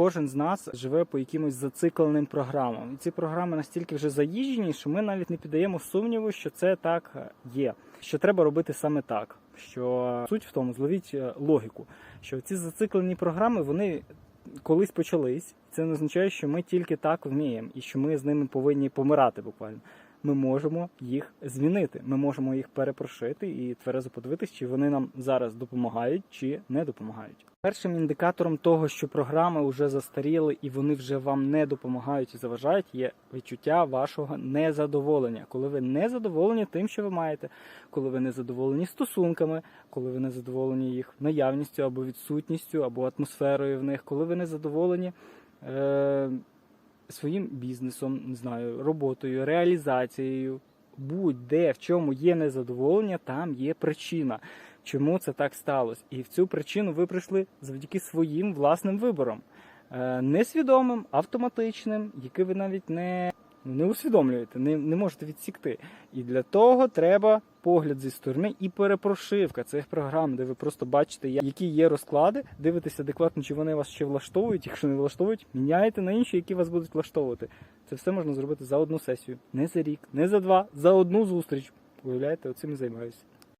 кожен з нас живе по якимось зацикленим програмам. І ці програми настільки вже заїжджені, що ми навіть не піддаємо сумніву, що це так є. Що треба робити саме так. Що суть в тому, зловіть е, логіку, що ці зациклені програми вони колись почались. Це не означає, що ми тільки так вміємо і що ми з ними повинні помирати буквально. Ми можемо їх змінити. Ми можемо їх перепрошити і тверезо подивитись, чи вони нам зараз допомагають чи не допомагають. Першим індикатором того, що програми вже застаріли і вони вже вам не допомагають і заважають, є відчуття вашого незадоволення. Коли ви не задоволені тим, що ви маєте, коли ви не задоволені стосунками, коли ви не задоволені їх наявністю або відсутністю, або атмосферою в них, коли ви не задоволені. Е- своїм бізнесом, не знаю, роботою, реалізацією, будь-де в чому є незадоволення, там є причина, чому це так сталося. І в цю причину ви прийшли завдяки своїм власним виборам, Е, несвідомим, автоматичним, який ви навіть не, не усвідомлюєте, не, не можете відсікти. І для того треба погляд зі сторони і перепрошивка цих програм, де ви просто бачите, які є розклади, дивитесь адекватно, чи вони вас ще влаштовують. Якщо не влаштовують, міняєте на інші, які вас будуть влаштовувати. Це все можна зробити за одну сесію, не за рік, не за два, за одну зустріч. Уявляєте, оцим і займаюся.